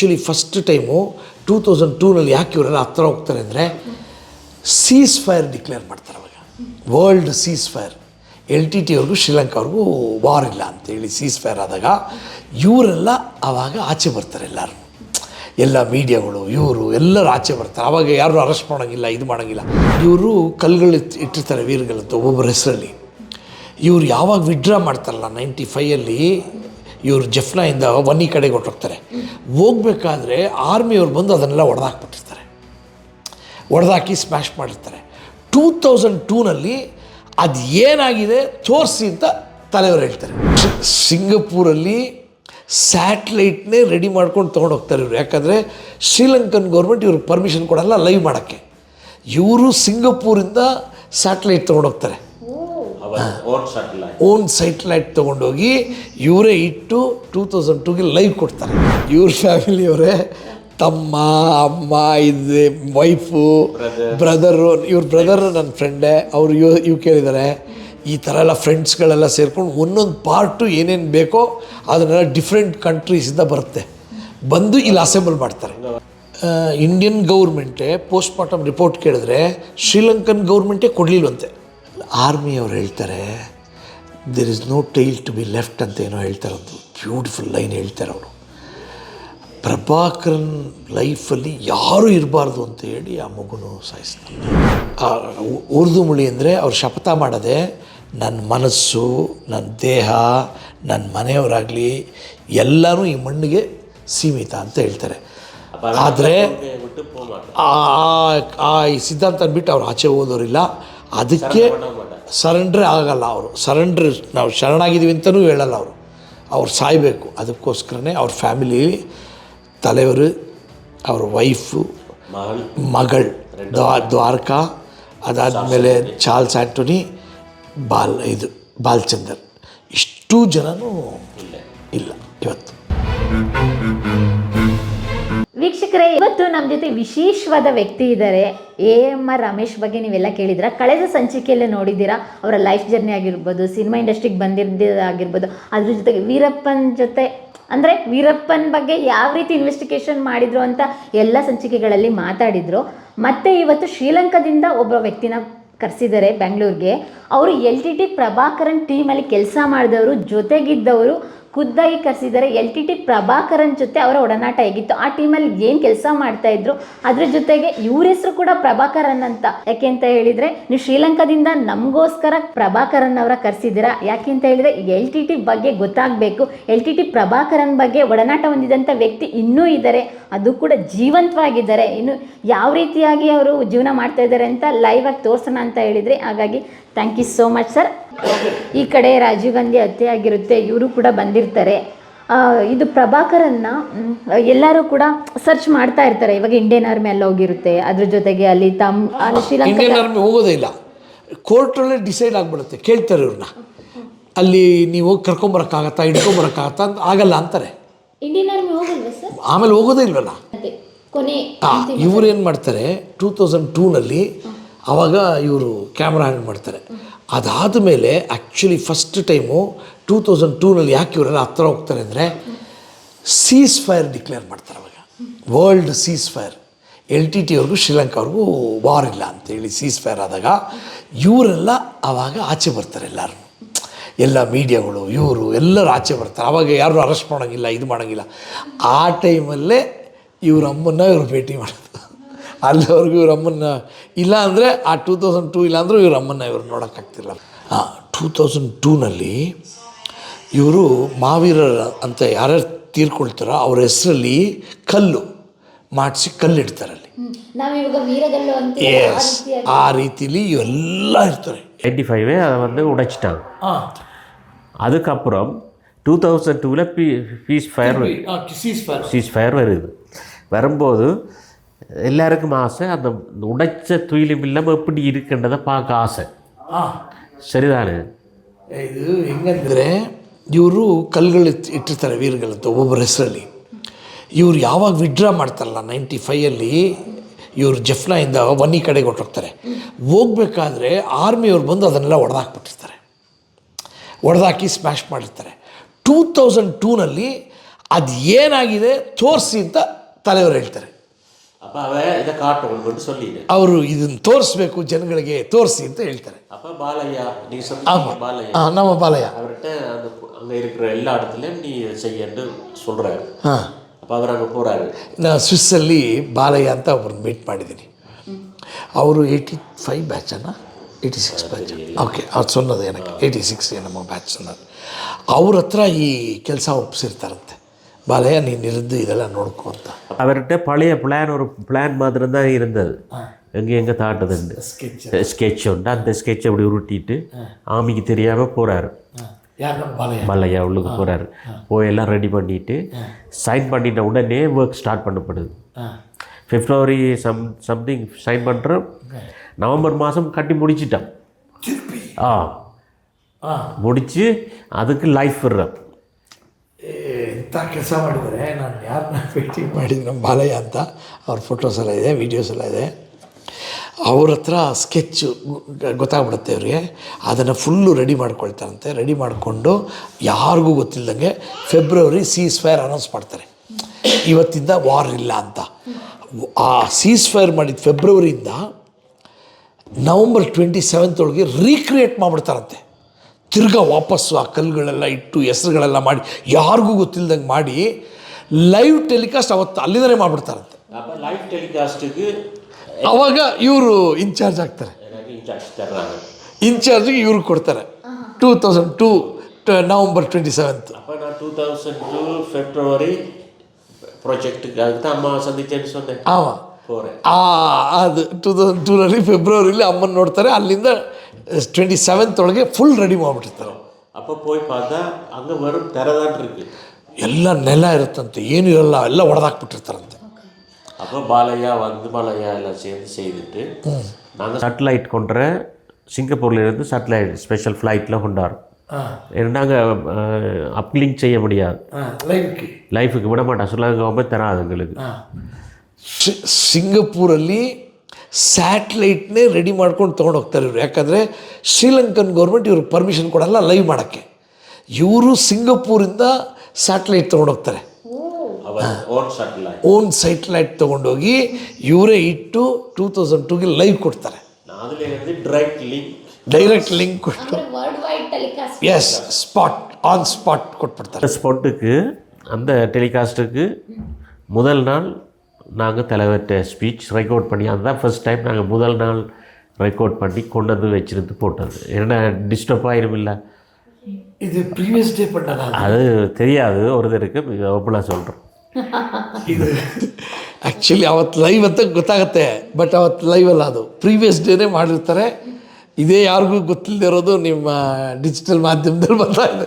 Actually first time two thousand ಟೂನಲ್ಲಿ ಯಾಕೆ ಇವರೆಲ್ಲ ಹತ್ರ ಹೋಗ್ತಾರೆ ಅಂದರೆ ಸೀಸ್ ಫೈರ್ ಡಿಕ್ಲೇರ್ ಮಾಡ್ತಾರೆ ಅವಾಗ. World cease fire L T ಅವ್ರಿಗೂ ಶ್ರೀಲಂಕಾವ್ರಿಗೂ ವಾರ್ ಇಲ್ಲ ಅಂತೇಳಿ ಸೀಸ್ ಫೈರ್ ಆದಾಗ ಇವರೆಲ್ಲ ಆವಾಗ ಆಚೆ ಬರ್ತಾರೆ ಎಲ್ಲರೂ. ಎಲ್ಲ ಮೀಡಿಯಾಗಳು, ಇವರು ಎಲ್ಲರೂ ಆಚೆ ಬರ್ತಾರೆ. ಆವಾಗ ಯಾರು ಅರೆಸ್ಟ್ ಮಾಡೋಂಗಿಲ್ಲ, ಇದು ಮಾಡೋಂಗಿಲ್ಲ. ಇವರು ಕಲ್ಗಳು ಇಟ್- ಇಟ್ಟಿರ್ತಾರೆ ವೀರ್ಗಳಂತ ಒಬ್ಬೊಬ್ಬರ ಹೆಸರಲ್ಲಿ. ಇವರು ಯಾವಾಗ ವಿಡ್ರಾ ಮಾಡ್ತಾರಲ್ಲ ನೈಂಟಿ ಫೈಯಲ್ಲಿ ಇವ್ರು ಜಫ್ನಾಯಿಂದ ವನ್ನಿ ಕಡೆಗೆ ಹೊರಟೋಗ್ತಾರೆ. ಹೋಗ್ಬೇಕಾದ್ರೆ ಆರ್ಮಿಯವ್ರು ಬಂದು ಅದನ್ನೆಲ್ಲ ಹೊಡೆದಾಕ್ಬಿಟ್ಟಿರ್ತಾರೆ ಹೊಡೆದಾಕಿ ಸ್ಮ್ಯಾಶ್ ಮಾಡಿರ್ತಾರೆ. ಟೂ ತೌಸಂಡ್ ಟೂನಲ್ಲಿ ಅದು ಏನಾಗಿದೆ ತೋರಿಸಿ ಅಂತ ತಲೆಯವರು ಹೇಳ್ತಾರೆ. ಸಿಂಗಪೂರಲ್ಲಿ ಸ್ಯಾಟ್ಲೈಟ್ನೇ ರೆಡಿ ಮಾಡ್ಕೊಂಡು ತೊಗೊಂಡು ಹೋಗ್ತಾರೆ ಇವರು. ಯಾಕಂದರೆ ಶ್ರೀಲಂಕನ್ ಗೌರ್ಮೆಂಟ್ ಇವ್ರಿಗೆ ಪರ್ಮಿಷನ್ ಕೊಡಲ್ಲ ಲೈವ್ ಮಾಡೋಕ್ಕೆ. ಇವರು ಸಿಂಗಪೂರಿಂದ ಸ್ಯಾಟ್ಲೈಟ್ ತೊಗೊಂಡೋಗ್ತಾರೆ. ಓನ್ ಸೈಟ್ಲೈಟ್ ತೊಗೊಂಡೋಗಿ ಇವರೇ ಇಟ್ಟು ಟೂ ತೌಸಂಡ್ ಟೂಗೆ ಲೈವ್ ಕೊಡ್ತಾರೆ. ಇವ್ರ ಫ್ಯಾಮಿಲಿಯವರೇ ತಮ್ಮ ಅಮ್ಮ ಇದು ವೈಫು ಬ್ರದರು ಇವ್ರ ಬ್ರದರ್ ನನ್ನ ಫ್ರೆಂಡೇ ಅವರು ಯು ಇವ್ ಕೇಳಿದ್ದಾರೆ ಈ ಥರ ಎಲ್ಲ ಫ್ರೆಂಡ್ಸ್ಗಳೆಲ್ಲ ಸೇರ್ಕೊಂಡು ಒಂದೊಂದು ಪಾರ್ಟು ಏನೇನು ಬೇಕೋ ಅದನ್ನೆಲ್ಲ ಡಿಫ್ರೆಂಟ್ ಕಂಟ್ರೀಸಿಂದ ಬರುತ್ತೆ. ಬಂದು ಇಲ್ಲಿ ಅಸೆಂಬಲ್ ಮಾಡ್ತಾರೆ. ಇಂಡಿಯನ್ ಗೌರ್ಮೆಂಟೇ ಪೋಸ್ಟ್ ಮಾರ್ಟಮ್ ರಿಪೋರ್ಟ್ ಕೇಳಿದ್ರೆ ಶ್ರೀಲಂಕನ್ ಗೌರ್ಮೆಂಟೇ ಕೊಡಲಿಲ್ವಂತೆ. ಆರ್ಮಿಯವರು ಹೇಳ್ತಾರೆ there is no tail to be left ಅಂತ ಏನೋ ಹೇಳ್ತಾರೆ ಒಂದು ಬ್ಯೂಟಿಫುಲ್ ಲೈನ್ ಹೇಳ್ತಾರೆ ಅವರು. ಪ್ರಭಾಕರನ್ ಲೈಫಲ್ಲಿ ಯಾರೂ ಇರಬಾರ್ದು ಅಂತ ಹೇಳಿ ಆ ಮಗುನು ಸಾಯಿಸ್ತಾರೆ ಉರ್ದು ಮುಳಿ ಅಂದರೆ ಅವ್ರು ಶಪಥ ಮಾಡದೆ ನನ್ನ ಮನಸ್ಸು ನನ್ನ ದೇಹ ನನ್ನ ಮನೆಯವರಾಗಲಿ ಎಲ್ಲರೂ ಈ ಮಣ್ಣಿಗೆ ಸೀಮಿತ ಅಂತ ಹೇಳ್ತಾರೆ. ಆದರೆ ಆ ಈ ಸಿದ್ಧಾಂತ ಬಿಟ್ಟು ಅವ್ರು ಆಚೆ ಓದೋರಿಲ್ಲ ಅದಕ್ಕೆ ಸರೆಂಡ್ರೇ ಆಗಲ್ಲ ಅವರು ಸರೆಂಡ್ರ್ ನಾವು ಶರಣಾಗಿದ್ದೀವಿ ಅಂತಲೂ ಹೇಳಲ್ಲ ಅವರು ಅವ್ರು ಸಾಯಬೇಕು ಅದಕ್ಕೋಸ್ಕರನೇ ಅವ್ರ ಫ್ಯಾಮಿಲಿ ತಲೆಯವರು ಅವ್ರ ವೈಫು மகள் ಮಗಳು ದ್ವಾ ದ್ವಾರಕಾ ಅದಾದಮೇಲೆ ಚಾರ್ಲ್ಸ್ ಆ್ಯಂಟೋನಿ ಬಾಲ್ ಇದು ಬಾಲ್ಚಂದರ್ ಇಷ್ಟೂ ಜನನೂ ಇಲ್ಲ ಇವತ್ತು ವೀಕ್ಷಕರೇ, ಇವತ್ತು ನಮ್ಮ ಜೊತೆ ವಿಶೇಷವಾದ ವ್ಯಕ್ತಿ ಇದ್ದಾರೆ. ಎ ಎಂ ಆರ್ ರಮೇಶ್ ಬಗ್ಗೆ ನೀವೆಲ್ಲ ಕೇಳಿದ್ರ ಕಳೆದ ಸಂಚಿಕೆಯಲ್ಲೇ ನೋಡಿದ್ದೀರಾ? ಅವರ ಲೈಫ್ ಜರ್ನಿ ಆಗಿರ್ಬೋದು, ಸಿನಿಮಾ ಇಂಡಸ್ಟ್ರಿಗೆ ಬಂದಿರೋದಾಗಿರ್ಬೋದು ಅದ್ರ ಜೊತೆಗೆ ವೀರಪ್ಪನ್ ಜೊತೆ, ಅಂದರೆ ವೀರಪ್ಪನ್ ಬಗ್ಗೆ ಯಾವ ರೀತಿ ಇನ್ವೆಸ್ಟಿಗೇಷನ್ ಮಾಡಿದ್ರು ಅಂತ ಎಲ್ಲ ಸಂಚಿಕೆಗಳಲ್ಲಿ ಮಾತಾಡಿದ್ರು. ಮತ್ತೆ ಇವತ್ತು ಶ್ರೀಲಂಕಾದಿಂದ ಒಬ್ಬ ವ್ಯಕ್ತಿನ ಕರೆಸಿದ್ದಾರೆ ಬೆಂಗಳೂರಿಗೆ. ಅವರು ಎಲ್ ಟಿ ಟಿ ಪ್ರಭಾಕರನ್ ಟೀಮಲ್ಲಿ ಕೆಲಸ ಮಾಡಿದವರು, ಜೊತೆಗಿದ್ದವರು ಖುದ್ದಾಗಿ ಕರೆಸಿದ್ದಾರೆ. ಎಲ್ ಟಿ ಟಿ ಪ್ರಭಾಕರನ್ ಜೊತೆ ಅವರ ಒಡನಾಟ ಹೇಗಿತ್ತು? ಆ ಟೀಮಲ್ಲಿ ಏನು ಕೆಲಸ ಮಾಡ್ತಾ ಇದ್ರು? ಅದ್ರ ಜೊತೆಗೆ ಇವ್ರ ಹೆಸರು ಕೂಡ ಪ್ರಭಾಕರನ್ ಅಂತ. ಯಾಕೆ ಅಂತ ಹೇಳಿದ್ರೆ, ನೀವು ಶ್ರೀಲಂಕಾದಿಂದ ನಮಗೋಸ್ಕರ ಪ್ರಭಾಕರನ್ ಅವರ ಕರೆಸಿದ್ದೀರಾ? ಯಾಕೆ ಅಂತ ಹೇಳಿದ್ರೆ ಎಲ್ ಟಿ ಟಿ ಬಗ್ಗೆ ಗೊತ್ತಾಗಬೇಕು. ಎಲ್ ಟಿ ಟಿ ಪ್ರಭಾಕರನ್ ಬಗ್ಗೆ ಒಡನಾಟ ಹೊಂದಿದಂಥ ವ್ಯಕ್ತಿ ಇನ್ನೂ ಇದ್ದಾರೆ. ಅದು ಕೂಡ ಜೀವಂತವಾಗಿದ್ದಾರೆ. ಇನ್ನು ಯಾವ ರೀತಿಯಾಗಿ ಅವರು ಜೀವನ ಮಾಡ್ತಾ ಇದ್ದಾರೆ ಅಂತ ಲೈವ್ ಆಗಿ ತೋರಿಸೋಣ ಅಂತ ಹೇಳಿದ್ರೆ, ಹಾಗಾಗಿ thank you so much sir ಈ ಕಡೆ ರಾಜೀವ್ ಗಾಂಧಿ ಹತ್ಯೆ ಆಗಿರುತ್ತೆ ಇವರು ಕೂಡ ಬಂದಿರ್ತಾರೆ. ಇದು ಪ್ರಭಾಕರನ್ನ ಎಲ್ಲರೂ ಕೂಡ ಸರ್ಚ್ ಮಾಡ್ತಾ ಇರ್ತಾರೆ. ಇವಾಗ ಇಂಡಿಯನ್ ಆರ್ಮಿ ಅಲ್ಲಿ ಹೋಗಿರುತ್ತೆ. ಅದ್ರ ಜೊತೆಗೆ ಅಲ್ಲಿ ತಮ್ಮ ಇಂಡಿಯನ್ ಆರ್ಮಿ ಹೋಗೋದೇ ಇಲ್ಲ. ಕೋರ್ಟಲ್ಲೇ ಡಿಸೈಡ್ ಆಗಿಬಿಡುತ್ತೆ. ಕೇಳ್ತಾರೆ ಇವ್ರನ್ನ. ಅಲ್ಲಿ ನೀವು ಹೋಗಿ ಕರ್ಕೊಂಬರಕ್ಕಾಗತ್ತಾ ಹಿಡ್ಕೊಂಬರಕ್ಕಾಗತ್ತಾ ಅಂತ ಆಗಲ್ಲ ಅಂತಾರೆ. ಇಂಡಿಯನ್ ಆರ್ಮಿ ಹೋಗಲ್ಲ ಸರ್ ಆಮೇಲೆ ಹೋಗೋದೇ ಇಲ್ವಲ್ಲ? ಇವ್ರು ಏನು ಮಾಡ್ತಾರೆ ಟೂ ತೌಸಂಡ್ ಟೂನಲ್ಲಿ ಆವಾಗ ಇವರು ಕ್ಯಾಮ್ರಾ ಹ್ಯಾಂಡ್ ಮಾಡ್ತಾರೆ. ಅದಾದ ಮೇಲೆ actually first time two thousand ಟೂನಲ್ಲಿ ಯಾಕೆ ಇವರೆಲ್ಲ ಹತ್ರ ಹೋಗ್ತಾರೆ ಅಂದರೆ ಸೀಸ್ ಫೈರ್ ಡಿಕ್ಲೇರ್ ಮಾಡ್ತಾರೆ ಅವಾಗ. World cease fire L T Sri Lanka ಶ್ರೀಲಂಕಾವ್ರಿಗೂ war ಇಲ್ಲ ಅಂತೇಳಿ ಸೀಸ್ ಫೈರ್ ಆದಾಗ ಇವರೆಲ್ಲ ಆವಾಗ ಆಚೆ ಬರ್ತಾರೆ ಎಲ್ಲರೂ ಎಲ್ಲ ಮೀಡಿಯಾಗಳು, ಇವರು ಎಲ್ಲರೂ ಆಚೆ ಬರ್ತಾರೆ. ಆವಾಗ ಯಾರು ಅರೆಸ್ಟ್ ಮಾಡೋಂಗಿಲ್ಲ, ಇದು ಮಾಡೋಂಗಿಲ್ಲ. ಆ ಟೈಮಲ್ಲೇ ಇವ್ರ ಇವರು ಭೇಟಿ ಮಾಡೋದು ಅಲ್ಲಿವರೆಗೂ ಇವ್ರ ಅಮ್ಮನ್ನ ಇಲ್ಲ ಅಂದರೆ ಆ ಟೂ ತೌಸಂಡ್ ಟೂ ಇಲ್ಲ ಅಂದರೂ ಇವ್ರ ಅಮ್ಮನ್ನ ಇವ್ರು ನೋಡೋಕ್ಕಾಗ್ತಿಲ್ಲ ಹಾಂ ಟೂ ತೌಸಂಡ್ ಟೂನಲ್ಲಿ ಇವರು ಮಾವೀರ ಅಂತ ಯಾರ್ಯಾರು ತೀರ್ಕೊಳ್ತಾರೋ ಅವ್ರ ಹೆಸರಲ್ಲಿ ಕಲ್ಲು ಮಾಡಿಸಿ ಕಲ್ಲಿಡ್ತಾರೆ ಅಲ್ಲಿ ನಾವಿವಾಗ ವೀರಗಲ್ಲು ಅಂತ ಎಸ್ ಆ ರೀತಿಲಿ ಇವೆಲ್ಲ ಇರ್ತಾರೆ நைன்டி ஃபைவே அதை வந்து உடைச்சிட்டாங்க அதுக்கப்புறம் டூ தௌசண்ட் டூவில் பீ ceasefire ceasefire ceasefire வருது வரும்போது எல்லாருக்கும் ஆசை அந்த உடைச்ச துயிலும் இல்லாமல் எப்படி இருக்குன்றதை பார்க்க ஆசை சரிதானே ಇದು ಹೆಂಗಂದರೆ ಇವರು ಕಲ್ಲುಗಳು ಇಟ್- ಇಟ್ಟಿರ್ತಾರೆ ವೀರ್ಗಳಂತ ಒಬ್ಬೊಬ್ಬರ ಹೆಸರಲ್ಲಿ ಇವ್ರು ಯಾವಾಗ ವಿಡ್ರಾ ಮಾಡ್ತಾರಲ್ಲ ನೈಂಟಿ ಫೈಯಲ್ಲಿ ಇವರು ಜಫ್ನಾಯಿಂದ ವನ್ನಿ ಕಡೆಗೆ ಹೊರಟೋಗ್ತಾರೆ ಹೋಗ್ಬೇಕಾದ್ರೆ ಆರ್ಮಿಯವ್ರು ಬಂದು ಅದನ್ನೆಲ್ಲ ಹೊಡೆದಾಕ್ಬಿಟ್ಟಿರ್ತಾರೆ ಹೊಡೆದಾಕಿ ಸ್ಮ್ಯಾಶ್ ಮಾಡಿರ್ತಾರೆ ಟೂ ತೌಸಂಡ್ ಟೂನಲ್ಲಿ ಅದು ಏನಾಗಿದೆ ತೋರಿಸಿ ಅಂತ ತಲೆಯವರು ಹೇಳ್ತಾರೆ அப்போ அவன் இதை காட்டணும்னு சொல்லிடு ಅವರು ಇದನ್ನು ತೋರಿಸ್ಬೇಕು ಜನಗಳಿಗೆ ತೋರಿಸಿ ಅಂತ ಹೇಳ್ತಾರೆ அப்போ பாலையா நீ ஆமா. சொன்ன பாலையா ಹಾಂ ನಮ್ಮ ಬಾಲಯ್ಯ அவர்கிட்ட அந்த அங்கே இருக்கிற எல்லா இடத்துலையும் நீ செய்யன்னு சொல்கிறாரு ಹಾಂ அப்போ அவர் அங்கே போகிறாரு ನಾನು ಸ್ವಿಸ್ಸಲ್ಲಿ ಬಾಲಯ್ಯ ಅಂತ ಒಬ್ಬರನ್ನ ಮೀಟ್ ಮಾಡಿದ್ದೀನಿ ಅವರು ಏಯ್ಟಿ ಫೈವ್ ಬ್ಯಾಚನ್ನು ಏಯ್ಟಿ ಸಿಕ್ಸ್ ಬ್ಯಾಚ್ ಓಕೆ ಅವ್ರು ಸೊನ್ನದು ಏನಕ್ಕೆ ಏಯ್ಟಿ ಸಿಕ್ಸ್ ನಮ್ಮ ಬ್ಯಾಚ್ ಸೊನ್ನದು ಅವ್ರ ಹತ್ರ ಈ ಕೆಲಸ ಒಪ್ಪಿಸಿರ್ತಾರಂತೆ ಬಾಲಯ್ಯ ನೀನಿದ್ದು ಇದೆಲ್ಲ ನೋಡ್ಕೊಂತ அவர்கிட்ட பழைய பிளான் ஒரு பிளான் மாத்திரம் தான் இருந்தது எங்கே எங்கே தாட்டுதுண்டு ஸ்கெட்ச் உண்டு. அந்த ஸ்கெட்ச் அப்படி உருட்டிட்டு ஆமிக்கு தெரியாமல் போகிறாரு மலையா உள்ளுக்கு போகிறாரு போய் எல்லாம் ரெடி பண்ணிட்டு சைன் பண்ணிட்ட உடனே ஒர்க் ஸ்டார்ட் பண்ணப்படுது. பிப்ரவரி சம் சம்திங் சைன் பண்ணுறோம் நவம்பர் மாதம் கட்டி முடிச்சிட்டான். ஆ. முடித்து அதுக்கு லைஃப் விடுறேன். ಇಂಥ ಕೆಲಸ ಮಾಡಿದರೆ ನಾನು ಯಾರನ್ನ ಭೇಟಿ ಮಾಡಿದ್ದು ನಮ್ಮ ಬಾಲಯ್ಯ ಅಂತ ಅವ್ರ ಫೋಟೋಸ್ ಎಲ್ಲ ಇದೆ ವೀಡಿಯೋಸ್ ಎಲ್ಲ ಇದೆ. ಅವ್ರ ಹತ್ರ ಸ್ಕೆಚ್ಚು ಗೊತ್ತಾಗ್ಬಿಡುತ್ತೆ ಅವರಿಗೆ. ಅದನ್ನು ಫುಲ್ಲು ರೆಡಿ ಮಾಡ್ಕೊಳ್ತಾರಂತೆ. ರೆಡಿ ಮಾಡಿಕೊಂಡು ಯಾರಿಗೂ ಗೊತ್ತಿಲ್ಲದಂಗೆ ಫೆಬ್ರವರಿ ಸೀಸ್ ಫೈರ್ ಅನೌನ್ಸ್ ಮಾಡ್ತಾರೆ. ಇವತ್ತಿಂದ ವಾರ್ ಇಲ್ಲ ಅಂತ. ಆ ಸೀಸ್ ಫೈರ್ ಮಾಡಿದ ಫೆಬ್ರವರಿಯಿಂದ ನವಂಬರ್ ಟ್ವೆಂಟಿ ಸೆವೆಂತ್ ಒಳಗೆ ರೀಕ್ರಿಯೇಟ್ ಮಾಡಿಬಿಡ್ತಾರಂತೆ. ತಿರ್ಗಾ ವಾಪಸ್ಸು ಆ ಕಲ್ಲುಗಳೆಲ್ಲ ಇಟ್ಟು ಹೆಸರುಗಳೆಲ್ಲ ಮಾಡಿ ಯಾರಿಗೂ ಗೊತ್ತಿಲ್ಲದಂಗೆ ಮಾಡಿ ಲೈವ್ ಟೆಲಿಕಾಸ್ಟ್ ಅವತ್ತು ಅಲ್ಲಿಂದಲೇ ಮಾಡಿಬಿಡ್ತಾರಂತೆ. ಲೈವ್ ಟೆಲಿಕಾಸ್ಟಿಗೆ ಅವಾಗ ಇವರು ಇನ್ಚಾರ್ಜ್ ಆಗ್ತಾರೆ. ಇನ್ಚಾರ್ಜಿಗೆ ಇವ್ರಿಗೆ ಕೊಡ್ತಾರೆ. Two thousand two November twenty seventh two thousand two February project ಅಮ್ಮ ಸಂದಿದ್ದೇನೆ ಅದು ಟೂ ತೌಸಂಡ್ ಟೂರಲ್ಲಿ ಫೆಬ್ರವರಿಲಿ ಅಮ್ಮನ ನೋಡ್ತಾರೆ. ಅಲ್ಲಿಂದ ಟ್ವೆಂಟಿ ಸೆವೆಂತ್ ಒಳಗೆ ಫುಲ್ ರೆಡಿ ಮಾಡಿಬಿಟ್ಟಿರ್ತಾರೆ அப்போ போய் பார்த்தா அங்கே வெறும் தரதான் இருக்கு ಎಲ್ಲ ನೆಲ ಇರುತ್ತಂತೆ ಏನೂ ಇರಲ್ಲ ಎಲ್ಲ ಹೊಡೆದಾಕ್ಬಿಟ್ಟಿರ್ತಾರಂತೆ அப்போ பாலையா வந்து பாலையா எல்லாம் சேர்ந்து செய்துட்டு நாங்கள் சேட்டலைட் கொண்ட சிங்கப்பூர்லேருந்து சேட்டலைட் ஸ்பெஷல் ஃப்ளைட்டில் கொண்டாடுறோம் ஏன்னா நாங்கள் அப்லிங்க் செய்ய முடியாது ಲೈವ್ಗೆ லைஃபுக்கு விட மாட்டோம் சொல்லாங்க கவர்மெண்ட் தராது எங்களுக்கு ಶಿ- ಸಿಂಗಪೂರಲ್ಲಿ ಸ್ಯಾಟ್ಲೈಟ್ನೇ ರೆಡಿ ಮಾಡ್ಕೊಂಡು ತೊಗೊಂಡೋಗ್ತಾರೆ ಇವರು ಯಾಕಂದರೆ ಶ್ರೀಲಂಕನ್ ಗೌರ್ಮೆಂಟ್ ಇವ್ರಿಗೆ ಪರ್ಮಿಷನ್ ಕೊಡಲ್ಲ ಲೈವ್ ಮಾಡೋಕ್ಕೆ ಇವರು ಸಿಂಗಪೂರಿಂದ ಸ್ಯಾಟ್ಲೈಟ್ ತೊಗೊಂಡೋಗ್ತಾರೆ அவன் ஓன் சேட்டலைட் ಓನ್ ಸ್ಯಾಟ್ಲೈಟ್ ತೊಗೊಂಡೋಗಿ ಇವರೇ ಇಟ್ಟು ಟೂ ತೌಸಂಡ್ ಟೂಗೆ ಲೈವ್ ಕೊಡ್ತಾರೆ நான் அதுலேருந்து டைரக்ட் லிங்க் ಡೈರೆಕ್ಟ್ ಲಿಂಕ್ ಕೊಟ್ಟು world wide telecast S spot on spot ಕೊಟ್ಬಿಡ್ತಾರೆ ஸ்பாட்டுக்கு அந்த டெலிகாஸ்ட்டுக்கு முதல் நாள் நாங்கள் தலைவர்கிட்ட ஸ்பீச் ரெக்கார்ட் பண்ணி அதுதான் ஃபர்ஸ்ட் டைம் நாங்கள் முதல் நாள் ரெக்கார்ட் பண்ணி கொண்டு வந்து வச்சிருந்து போட்டது ஏன்னா டிஸ்டர்ப் ஆயிருமில்ல ಇದು ಪ್ರೀವಿಯಸ್ ಡೇ ಪಂಡ அது தெரியாது ஒருத்தருக்கு ಒಬ್ಬಳ சொல்கிறோம் ಇದು ಆ್ಯಕ್ಚುಲಿ ಅವತ್ತು ಲೈವ್ ಅಂತ ಗೊತ್ತಾಗತ್ತೆ ಬಟ್ ಅವತ್ತು ಲೈವ್ ಅಲ್ಲ ಅದು ಪ್ರೀವಿಯಸ್ ಡೇನೇ ಮಾಡಿರ್ತಾರೆ ಇದೇ ಯಾರಿಗೂ ಗೊತ್ತಿಲ್ಲದಿರೋದು ನಿಮ್ಮ ಡಿಜಿಟಲ್ ಮಾಧ್ಯಮದಲ್ಲಿ ಬರ್ತಾ ಇದೆ.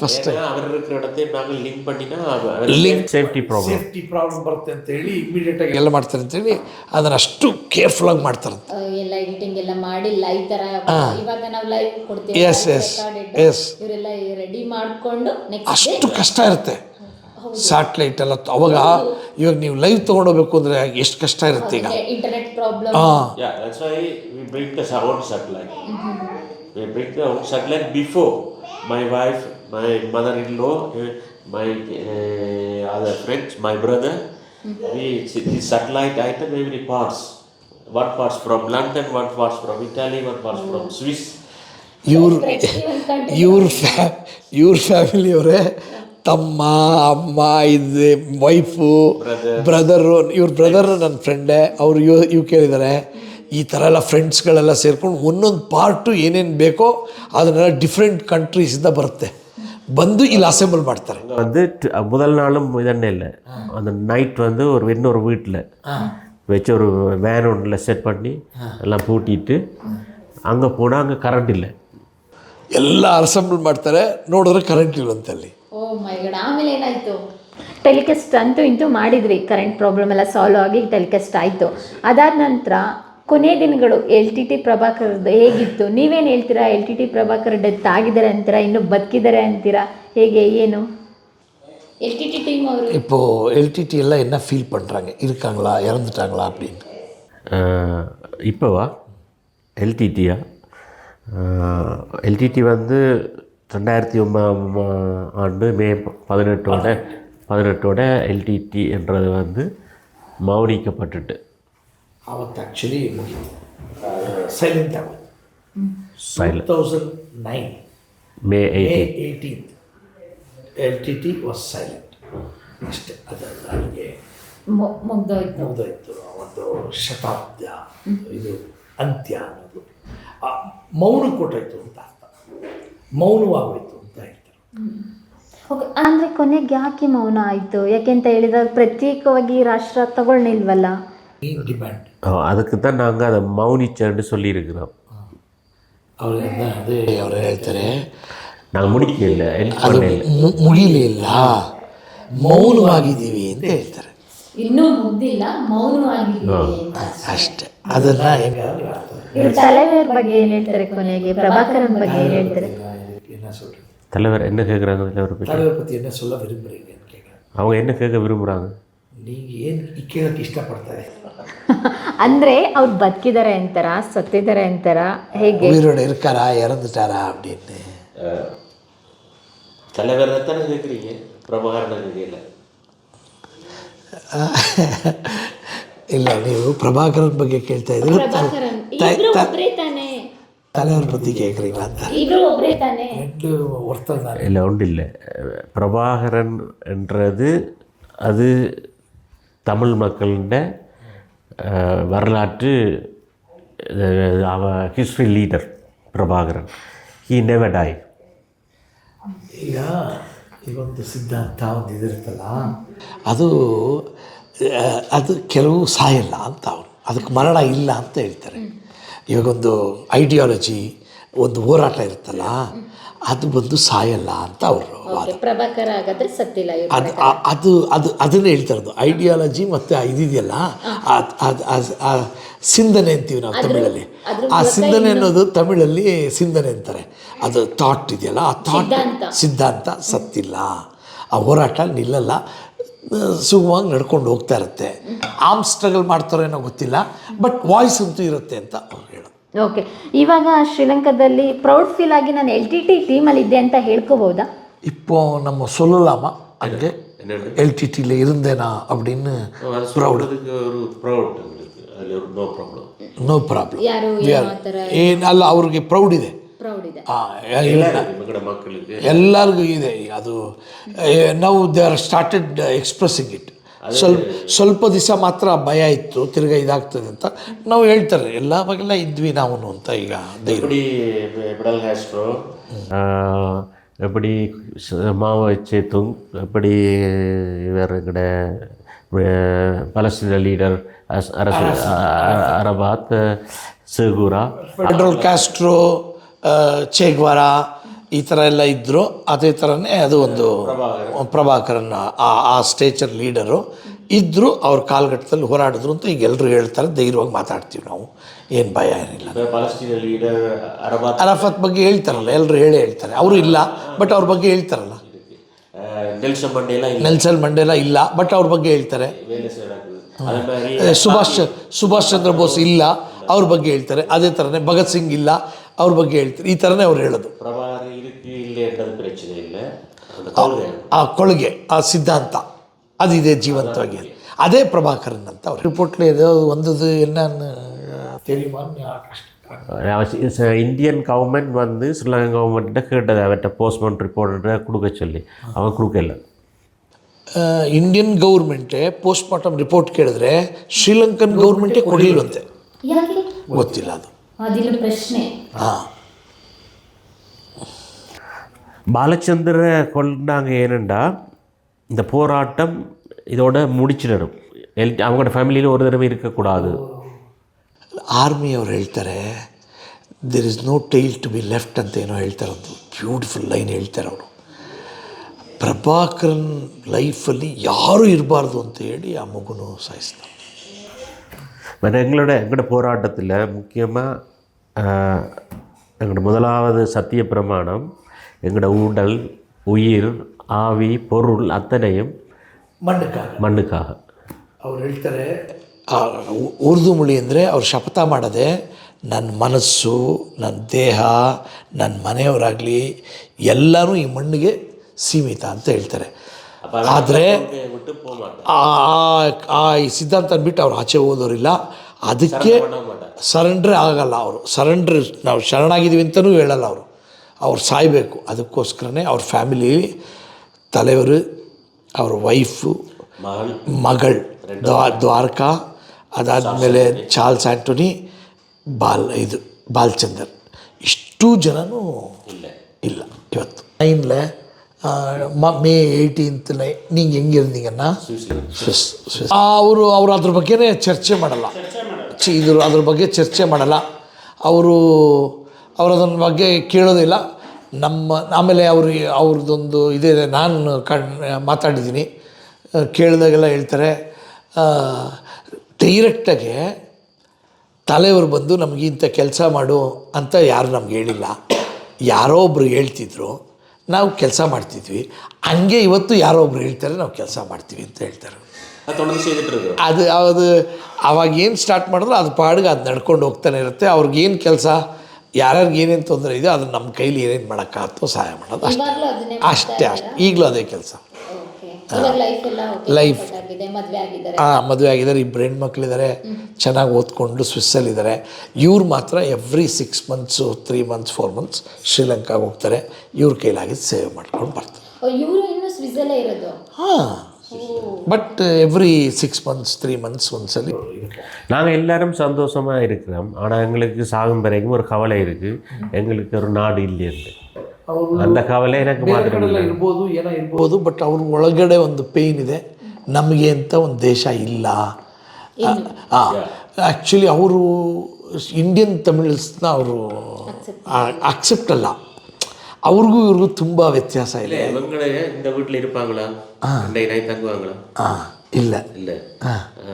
First link safety problem safety problem ಬರುತ್ತೆ ಅಂತ ಹೇಳಿ ಇಮಿಡಿಯೇಟ್ ಆಗಿ ಎಲ್ಲ ಮಾಡ್ತಾರೆ ಅಂತ ಹೇಳಿ ಅದನ್ನ ಅಷ್ಟು ಕೇರ್ಫುಲ್ ಆಗಿ ಮಾಡ್ತಾರೆ ಎಲ್ಲ ಎಡಿಟಿಂಗ್ ಎಲ್ಲ ಮಾಡಿಲ್ಲ ಈ ತರ ಇವಾಗ ನಾವು ಲೈವ್ ಕೊಡ್ತೀವಿ. ಎಸ್ ಎಸ್ ಎಸ್ ರೆಡಿ ಮಾಡ್ಕೊಂಡು ಅಷ್ಟು ಕಷ್ಟ ಇರುತ್ತೆ. ಸ್ಯಾಟ್ಲೈಟ್ ಎಲ್ಲ ಅವಾಗ ಇವಾಗ ನೀವು ಲೈವ್ ತಗೊಂಡೋಗ್ಬೇಕು ಅಂದ್ರೆ ಎಷ್ಟು ಕಷ್ಟ ಇರುತ್ತೆ ಈಗ. ಹಾಂ. ಯಾ ಸಾರಿ ಮೈ ವೈಫ್ ಮೈ ಮದರ್ ಇಲ್ಲೋ a my other French my brother we satellite I every parts worth forces from London one forces from Italian one forces from Swiss you your ಫ್ಯಾ ಇವ್ರ ಫ್ಯಾಮಿಲಿಯವರೇ ತಮ್ಮ ಅಮ್ಮ ಇದು ವೈಫು ಬ್ರದರು ಇವ್ರ brother ನನ್ನ ಫ್ರೆಂಡೇ ಅವ್ರು you you ಕೇಳಿದ್ದಾರೆ ಈ ಥರ ಎಲ್ಲ ಫ್ರೆಂಡ್ಸ್ಗಳೆಲ್ಲ ಸೇರ್ಕೊಂಡು ಒಂದೊಂದು ಪಾರ್ಟು ಏನೇನು ಬೇಕೋ ಅದನ್ನೆಲ್ಲ ಡಿಫ್ರೆಂಟ್ ಕಂಟ್ರೀಸಿಂದ ಬರುತ್ತೆ ಬಂದು ಇಲ್ಲಿ ಅಸೆಂಬಲ್ ಮಾಡ್ತಾರೆ அங்கே வந்து ட்- முதல் நாளும் இதென்ன இல்லை அந்த நைட் வந்து ஒரு இன்னொரு வீட்டில் வச்சு ஒரு வேன் ஒன்றில் செட் பண்ணி எல்லாம் பூட்டிட்டு அங்கே போனால் அங்கே கரண்ட் இல்லை ಎಲ್ಲ ಅಸೆಂಬಲ್ ಮಾಡ್ತಾರೆ ನೋಡಿದ್ರೆ ಕರೆಂಟ್ ಇಲ್ವಂತೆ ಅಲ್ಲಿ ಓ ಮೈ ಗಡ್ ಆಮೇಲೆ ಏನಾಯ್ತು ಟೆಲಿಕಾಸ್ಟ್ ಅಂತೂ ಇಂತೂ ಮಾಡಿದ್ರಿ ಕರೆಂಟ್ ಪ್ರಾಬ್ಲಮ್ ಎಲ್ಲ ಸಾಲ್ವ್ ಆಗಿ ಟೆಲಿಕಾಸ್ಟ್ ಆಯಿತು ಅದಾದ ನಂತರ ಕೊನೆ ದಿನಗಳು ಎಲ್ ಟಿ ಟಿ ಪ್ರಭಾಕರ್ದು ಹೇಗಿತ್ತು ನೀವೇನು ಹೇಳ್ತೀರಾ L T T Prabhakar death ಆಗಿದ್ದಾರೆ ಅಂತೀರಾ ಇನ್ನೂ ಬದುಕಿದ್ದಾರೆ ಅಂತೀರಾ ಹೇಗೆ ಏನು ಎಲ್ ಟಿ ಟಿ ಟೀಮ್ ಅವರು இப்போது எல்டிடி எல்லாம் என்ன ஃபீல் பண்ணுறாங்க இருக்காங்களா இறந்துட்டாங்களா அப்படின்னு ஆஹ் இப்போவா எல்டிடியா எல்டிடி வந்து ரெண்டாயிரத்தி ஒன்பதாம் ஆண்டு மே பதினெட்டோட பதினெட்டோட எல்டிடி என்றது வந்து மௌனிக்கப்பட்டுட்டு ಅವತ್ತು ಆ್ಯಕ್ಚುಲಿ ಮುಗೀತು ಸೈಲೆಂಟ್ ಆಗೋದು two Silent. Thousand nine May May eighteen eighteenth L T T was silent ಅಷ್ಟೇ ಅದು ಅಲ್ಲಿಗೆ ಮುಗ್ದೋಯ್ತು ಮುಗಿದೋಯ್ತು ಒಂದು ಶತಾಬ್ದ ಇದು ಅಂತ್ಯ ಅನ್ನೋದು ಆ ಮೌನ ಕೊಟ್ಟೋಯ್ತು ಅಂತ ಅರ್ಥ ಮೌನವಾಗೋಯ್ತು ಅಂತ ಹೇಳ್ತಾರೆ ಓಕೆ ಅಂದರೆ ಕೊನೆಗೆ ಯಾಕೆ ಮೌನ ಆಯಿತು ಯಾಕೆಂತ ಹೇಳಿದಾಗ ಪ್ರತ್ಯೇಕವಾಗಿ ರಾಷ್ಟ್ರ ತಗೊಳ್ನಿಲ್ವಲ್ಲ ಏನು ಡಿಮ್ಯಾಂಡ್ அதுக்கு தான் நாங்கள் அதை மௌனிச்சேன்னு சொல்லியிருக்கிறோம் ಅವ್ರಿಂದ ಅದೇ ಅವ್ರು ಹೇಳ್ತಾರೆ நாங்கள் முடிக்கல எண்ட் ಅದು பண்ணல ಮು- ಮುಗಿಲೇ ಇಲ್ಲ ಮೌನವಾಗಿದ್ದೀವಿ ಅಂತ ಹೇಳ್ತಾರೆ ಇನ್ನೂ ಮುಗ್ದಿಲ್ಲ ಮೌನವಾಗಿದ್ದೀವಿ ಅಷ್ಟೇ ಅದನ್ನ ಹೆಂಗ ಇವ್ರ தலைவர் ಬಗ್ಗೆ ಏನು ಹೇಳ್ತಾರೆ ಕೊನೆಗೆ ಪ್ರಭಾಕರನ್ ಬಗ್ಗೆ ಏನು ಹೇಳ್ತಾರೆ என்ன சொல்றது தலைவர் என்ன கேட்குறாங்க தலைவர் பற்றி தலைவர் பற்றி என்ன சொல்ல விரும்புறீங்கன்னு கேட்குறேன் அவங்க என்ன கேட்க விரும்புகிறாங்க நீங்கள் ಏನು ಕೇಳಕ್ಕೆ ಇಷ್ಟಪಡ್ತಾರೆ ಅಂದ್ರೆ ಅವ್ರು ಬದುಕಿದ್ದಾರೆ ಅಂತಾರ ಸತ್ತಿದ್ದಾರೆ ಅಂತಾರ ಹೇಗೆ உயிரோட இருக்காரா இறந்துட்டாரா அப்படின்னு தலைவர் தானே கேட்குறீங்க பிரபாகரன் கேட்கல ಇಲ್ಲ ನೀವು ಪ್ರಭಾಕರನ್ ಬಗ್ಗೆ ಕೇಳ್ತಾ ಇದ್ರು ತಾನೆ தலைவர் பற்றி கேட்குறீங்களா ಅಂತ ಇಬ್ರು ಒಬ್ರೇ ತಾನೆ ரெண்டு ஒருத்தர் தானே இல்லை ஒன்றும் இல்லை பிரபாகரன் என்றது அது தமிழ் மக்களிட அஹ், வரலாற்று ah, our history leader Prabhakaran he never die ಈಗ ಇವೊಂದು ಸಿದ್ಧಾಂತ ಒಂದು ಇದಿರುತ್ತಲ್ಲ ಅದು ಆ, ಅದು ಕೆಲವು ಸಾಯಲ್ಲ ಅಂತ ಅವರು ಅದಕ್ಕೆ ಮರಣ ಇಲ್ಲ ಅಂತ ಹೇಳ್ತಾರೆ ಇವಾಗೊಂದು ಐಡಿಯಾಲಜಿ ಒಂದು ಹೋರಾಟ ಇರುತ್ತಲ್ಲ ಅದು ಬಂದು ಸಾಯಲ್ಲ ಅಂತ ಅವರು ವಾದ. ಪ್ರಭಾಕರ ಹಾಗಾದ್ರೆ ಸತ್ತಿಲ್ಲ ಅದು ಅದು ಅದು ಅದನ್ನೇ ಹೇಳ್ತಾ ಇರೋದು. ಐಡಿಯಾಲಜಿ ಮತ್ತು ಇದಿದೆಯಲ್ಲ ಆ- ಸಿಂಧನೆ ಅಂತೀವಿ ನಾವು ತಮಿಳಲ್ಲಿ. ಆ ಸಿಂಧನೆ ಅನ್ನೋದು ತಮಿಳಲ್ಲಿ ಸಿಂಧನೆ ಅಂತಾರೆ. ಅದು ಥಾಟ್ ಇದೆಯಲ್ಲ ಆ ಥಾಟ್ ಸಿದ್ಧಾಂತ ಸತ್ತಿಲ್ಲ. ಆ ಹೋರಾಟ ನಿಲ್ಲಲ್ಲ. ಸುಗಮವಾಗಿ ನಡ್ಕೊಂಡು ಹೋಗ್ತಾ ಇರುತ್ತೆ ಆಮ್ ಸ್ಟ್ರಗಲ್ ಮಾಡ್ತಾರೋ ಏನೋ ಗೊತ್ತಿಲ್ಲ ಬಟ್ ವಾಯ್ಸ್ ಅಂತೂ ಇರುತ್ತೆ ಅಂತ ಅವ್ರು ಹೇಳೋದು ಓಕೆ ಇವಾಗ ಶ್ರೀಲಂಕಾದಲ್ಲಿ ಪ್ರೌಡ್ ಫೀಲ್ ಆಗಿ ನಾನು ಎಲ್ ಟಿ ಟಿ ಟೀಮಲ್ಲಿ ಇದ್ದೆ ಅಂತ ಹೇಳ್ಕೋಬಹುದಾ இப்போ நம்ம சொல்லலாமா அங்கே எல்டிடியில் இருந்தேனா அப்படின்னு அது சொல்கிறதுக்கு ஒரு ப்ரௌட் எங்களுக்கு அதில் ஒரு நோ ப்ராப்ளம் ನೋ ಪ್ರಾಬ್ಲಮ್ ಯಾರು ಏನು ಅಲ್ಲ ಅವ್ರಿಗೆ ಪ್ರೌಡ್ ಇದೆ ಪ್ರೌಡ್ ಇದೆ ಆ, ಇಲ್ಲ எங்களோட மக்களுக்கு ಎಲ್ಲರಿಗೂ ಇದೆ ಅದು ನಾವು they are started expressing it ಸ್ವಲ್ಪ ಸ್ವಲ್ಪ ದಿವಸ ಮಾತ್ರ ಭಯ ಇತ್ತು ತಿರ್ಗಾ ಇದಾಗ್ತದೆ ಅಂತ ನಾವು ಹೇಳ್ತಾರೆ ಎಲ್ಲ ಬಗೆಲ್ಲ ಇದ್ವಿ ನಾವು ಅಂತ ಈಗ ಧೈರ್ಯ எப்படி பிடல் ஹேஸ்ட்ரோ எப்படி ச- மாவோ சேத்துங் எப்படி இவர் எங்கட அஹ், பலஸ்தீன லீடர் அஸ்- அரசு அ- அரபாத் சேகுரா ಫೆಡ್ರಲ್ ಕ್ಯಾಸ್ಟ್ರೋ ಚೇಗ್ವಾರ ಈ ಥರ ಎಲ್ಲ ಇದ್ದರು ಅದೇ ಥರನೇ ಅದು ಒಂದು ಪ್ರಭಾಕರನ್ನ ಆ ಆ ಸ್ಟೇಚರ್ ಲೀಡರು ಇದ್ದರು ಅವ್ರ ಕಾಲ್ಗಟ್ಟದಲ್ಲಿ ಹೋರಾಡಿದ್ರು ಅಂತ ಈಗ ಎಲ್ಲರೂ ಹೇಳ್ತಾರೆ ಧೈರ್ಯವಾಗಿ ಮಾತಾಡ್ತೀವಿ ನಾವು. ಏನು ಭಯ ಏನಿಲ್ಲ. ಅರಫತ್ ಬಗ್ಗೆ ಹೇಳ್ತಾರಲ್ಲ ಎಲ್ಲರೂ ಹೇಳೇ ಹೇಳ್ತಾರೆ. ಅವರು ಇಲ್ಲ ಬಟ್ ಅವ್ರ ಬಗ್ಗೆ ಹೇಳ್ತಾರಲ್ಲ. ನೆಲ್ಸನ್ ಮಂಡೇಲ ಮಂಡೇಲ ಇಲ್ಲ ಬಟ್ ಅವ್ರ ಬಗ್ಗೆ ಹೇಳ್ತಾರೆ. ಸುಭಾಷ್ ಸುಭಾಷ್ ಚಂದ್ರ ಬೋಸ್ ಇಲ್ಲ ಅವ್ರ ಬಗ್ಗೆ ಹೇಳ್ತಾರೆ. ಅದೇ ಥರನೇ ಭಗತ್ ಸಿಂಗ್ ಇಲ್ಲ ಅವ್ರ ಬಗ್ಗೆ ಹೇಳ್ತಾರೆ ಈ ಥರನೇ ಅವ್ರು ಹೇಳೋದು பிரபாகரன் இருக்கு இல்லைன்றது பிரச்சனை இல்லை அந்த கொள்கை ಆ ಕೊಳಗೆ ಆ ಸಿದ್ಧಾಂತ ಅದಿದೆ ಜೀವಂತವಾಗಿ ಅದೇ ಪ್ರಭಾಕರನ್ ಅಂತ ಅವ್ರು ರಿಪೋರ್ಟ್ಲಿ ஏதோ வந்தது என்னன்னு தெரியுமான்னு கஷ்டம் அவ- இந்தியன் கவர்மெண்ட் வந்து ஸ்ரீலங்கா கவர்மெண்ட்ட கேட்டது அவர்கிட்ட போஸ்ட்மார்ட் ரிப்போர்ட்டை கொடுக்க சொல்லி அவன் கொடுக்கல ಇಂಡಿಯನ್ ಗೌರ್ಮೆಂಟೇ ಪೋಸ್ಟ್ ಮಾರ್ಟಮ್ ರಿಪೋರ್ಟ್ ಕೇಳಿದ್ರೆ ಶ್ರೀಲಂಕನ್ ಗೌರ್ಮೆಂಟೇ ಕೊಡಲಿಲ್ವಂತೆ ಯಾಕೆ ಗೊತ್ತಿಲ್ಲ ಅದು ಅದಿಲ್ಲ ಪ್ರಶ್ನೆ ಹಾಂ பாலச்சந்திர கொண்டாங்க ஏனெண்டா இந்த போராட்டம் இதோட முடிச்சிடணும் எல் அவங்களோட ஃபேமிலியில் ஒரு தடவை இருக்கக்கூடாது ಆರ್ಮಿ ಅವ್ರು ಹೇಳ್ತಾರೆ there is no tail to be left ಅಂತ ಏನೋ ಹೇಳ್ತಾರೆ ಒಂದು ಬ್ಯೂಟಿಫುಲ್ ಲೈನ್ ಹೇಳ್ತಾರೆ ಅವರು ಪ್ರಭಾಕರನ್ ಲೈಫಲ್ಲಿ ಯಾರೂ ಇರಬಾರ್ದು ಅಂತ ಹೇಳಿ ಆ ಮಗುನು ಸಾಯಿಸ್ತಾರೆ வேறு எங்களோட எங்களோட போராட்டத்தில் முக்கியமாக எங்களோட முதலாவது சத்திய பிரமாணம் எங்களோட உடல் உயிர் ஆவி பொருள் அத்தனையும் மண்ணுக்காக. மண்ணுக்காಗ ಅವ್ರು ಹೇಳ್ತಾರೆ ಉರ್ದು ಮುಳಿಯಂದರೆ ಅವ್ರು ಶಪಥ ಮಾಡೋದೆ ನನ್ನ ಮನಸ್ಸು ನನ್ನ ದೇಹ ನನ್ನ ಮನೆಯವರಾಗಲಿ ಎಲ್ಲರೂ ಈ ಮಣ್ಣಿಗೆ ಸೀಮಿತ ಅಂತ ಹೇಳ್ತಾರೆ ಆದರೆ விட்டு போக மாட்டேன் ಆ ಆ ಈ ಸಿದ್ಧಾಂತ ಬಿಟ್ಟು ಅವ್ರು ಆಚೆ ಹೋದೋರಿಲ್ಲ ಅದಕ್ಕೆ பண்ண மாட்டேன் ಸರೆಂಡ್ರೇ ಆಗಲ್ಲ ಅವರು ಸರೆಂಡ್ರ್ ನಾವು ಶರಣಾಗಿದ್ದೀವಿ ಅಂತಲೂ ಹೇಳಲ್ಲ ಅವರು ಅವ್ರು ಸಾಯಬೇಕು ಅದಕ್ಕೋಸ್ಕರನೇ ಅವ್ರ ಫ್ಯಾಮಿಲಿ ತಲೆಯವರು ಅವ್ರ ವೈಫು மகள் ಮಗಳು ದ್ವಾ ದ್ವಾರಕಾ ಅದಾದಮೇಲೆ ಚಾರ್ಲ್ಸ್ ಆ್ಯಂಟೋನಿ ಬಾಲ್ ಇದು ಬಾಲ್ಚಂದರ್ ಇಷ್ಟು ಜನನೂ இல்லை ಇಲ್ಲ ಇವತ್ತು ನೈನ್ಲೆ ಮೇ ಏಯ್ಟೀನ್ತ್ಲೆ ನಿಂಗೆ ಸ್ವಿಸ್ ಸ್ವಿಸ್ ಅವರು ಅವರು ಅದ್ರ ಬಗ್ಗೆನೇ ಚರ್ಚೆ ಮಾಡಲ್ಲ. ಚಿ ಇದ್ರ ಅದ್ರ ಬಗ್ಗೆ ಚರ್ಚೆ ಮಾಡಲ್ಲ. ಅವರು ಅವರು ಅದನ್ನ ಬಗ್ಗೆ ಕೇಳೋದಿಲ್ಲ. ನಮ್ಮ ಆಮೇಲೆ ಅವರು ಅವ್ರದ್ದೊಂದು ಇದೇ ನಾನು ಕಣ್ ಮಾತಾಡಿದ್ದೀನಿ. ಕೇಳಿದಾಗೆಲ್ಲ ಹೇಳ್ತಾರೆ. ಡೈರೆಕ್ಟಾಗಿ ತಲೆಯವರು ಬಂದು ನಮಗೆ ಇಂಥ ಕೆಲಸ ಮಾಡು ಅಂತ ಯಾರು ನಮ್ಗೆ ಹೇಳಿಲ್ಲ. ಯಾರೋ ಒಬ್ರು ಹೇಳ್ತಿದ್ರು. ನಾವು ಕೆಲಸ ಮಾಡ್ತಿದ್ವಿ. ಹಂಗೆ ಇವತ್ತು ಯಾರೋ ಒಬ್ರು ಹೇಳ್ತಾರೆ ನಾವು ಕೆಲಸ ಮಾಡ್ತೀವಿ ಅಂತ ಹೇಳ್ತಾರೆ. ಅದು ಅದು ಅವಾಗ ಏನು ಸ್ಟಾರ್ಟ್ ಮಾಡಿದ್ರು ಅದು ಪಾಡ್ಗೆ ಅದು ನಡ್ಕೊಂಡು ಹೋಗ್ತಾನೆ ಇರುತ್ತೆ. ಅವ್ರಿಗೇನು ಕೆಲಸ ಯಾರ್ಯಾರಿಗೆ ಏನೇನು ತೊಂದರೆ ಇದೆಯೋ ಅದು ನಮ್ಮ ಕೈಲಿ ಏನೇನು ಮಾಡೋಕ್ಕಾಗುತ್ತೋ ಸಹಾಯ ಮಾಡೋದು ಅಷ್ಟೇ. ಅಷ್ಟೇ ಅಷ್ಟೇ. ಈಗಲೂ ಅದೇ ಕೆಲಸ. ಲೈಫ್ ಎಲ್ಲ Life. ಆಗಿದೆ ಮದುವೆ ಆಗಿದ್ದಾರೆ ಹಾಂ ಮದುವೆ ಆಗಿದ್ದಾರೆ ಇಬ್ಬರು ಹೆಣ್ಮಕ್ಳಿದ್ದಾರೆ ಚೆನ್ನಾಗಿ ಓದ್ಕೊಂಡು ಸ್ವಿಸ್ಸಲ್ಲಿದ್ದಾರೆ ಇವ್ರು ಮಾತ್ರ every six months three months four months ಶ್ರೀಲಂಕಾಗೆ ಹೋಗ್ತಾರೆ ಇವ್ರ ಕೈಲಾಗಿ ಸೇವ್ ಮಾಡ್ಕೊಂಡು ಬರ್ತಾರೆ ಇವರು ಇನ್ನು ಸ್ವಿಸ್ಸಲ್ಲೇ ಇರೋದು ಹಾಂ but every six months three months ಒಂದ್ಸಲಿ நாங்கள் எல்லாரும் சந்தோஷமா இருக்கிறோம் ஆனால் எங்களுக்கு சாகும் வரைக்கும் ஒரு கவலை இருக்கு எங்களுக்கு ஒரு நாடு இல்லைன்னு அந்த ಕವಲೆ எனக்கு ಮಾತ್ರ ಇಲ್ಲ. ಇರ್ಬೋದು ಏನೋ ಇರ್ಬೋದು ಬಟ್ ಅವ್ರ ಒಳಗಡೆ ಒಂದು ಪೇಯ್ನ್ ಇದೆ ನಮಗೆ ಅಂತ ಒಂದು ದೇಶ ಇಲ್ಲ ಹಾಂ ಆ್ಯಕ್ಚುಲಿ ಅವರು ಇಂಡಿಯನ್ ತಮಿಳ್ಸ್ನ ಅವರು ಅಕ್ಸೆಪ್ಟ್ ಅಲ್ಲ ಅವ್ರಿಗೂ ಇವ್ರಿಗೂ ತುಂಬ ವ್ಯತ್ಯಾಸ ಇದೆ இல்ல இவங்களே இந்த வீட்டில் இருப்பாங்களா இன்றைக்கு நைட் தங்குவாங்களா ಹಾಂ ಇಲ್ಲ இல்லை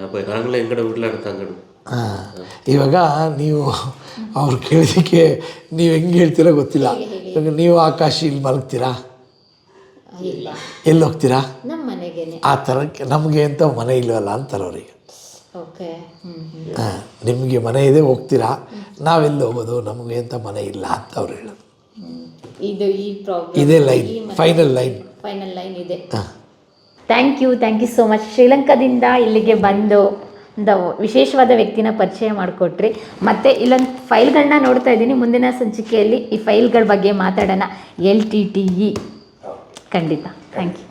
அப்போ நாங்களே எங்களோட வீட்டில் தங்கணும் ಹಾಂ ಇವಾಗ ನೀವು ಅವ್ರು ಕೇಳಿದ್ದಕ್ಕೆ ನೀವು ಹೆಂಗೆ ಹೇಳ್ತೀರೋ ಗೊತ್ತಿಲ್ಲ. ಇವಾಗ ನೀವು ಆಕಾಶ ಇಲ್ಲಿ ಮಲಗ್ತೀರಾ? ಎಲ್ಲಿ ಹೋಗ್ತೀರಾ? ಆ ಥರಕ್ಕೆ ನಮಗೆ ಅಂತ ಮನೆ ಇಲ್ಲವಲ್ಲ ಅಂತಾರೆ ಅವರಿಗೆ. ಹಾಂ ನಿಮಗೆ ಮನೆ ಇದೆ ಹೋಗ್ತೀರಾ? ನಾವೆಲ್ಲಿ ಹೋಗೋದು? ನಮಗೆ ಅಂತ ಮನೆ ಇಲ್ಲ ಅಂತ ಅವ್ರು ಹೇಳೋದು. ಇದು ಈ ಇದೇ line final line final line ಇದೆ. Thank you thank you so much ಶ್ರೀಲಂಕಾದಿಂದ ಇಲ್ಲಿಗೆ ಬಂದು ಒಂದು ವಿಶೇಷವಾದ ವ್ಯಕ್ತಿನ ಪರಿಚಯ ಮಾಡಿಕೊಟ್ರಿ. ಮತ್ತು ಇಲ್ಲೊಂದು ಫೈಲ್ಗಳನ್ನ ನೋಡ್ತಾ ಇದ್ದೀನಿ. ಮುಂದಿನ ಸಂಚಿಕೆಯಲ್ಲಿ ಈ ಫೈಲ್ಗಳ ಬಗ್ಗೆ ಮಾತಾಡೋಣ. L T T E. ಖಂಡಿತ. Thank you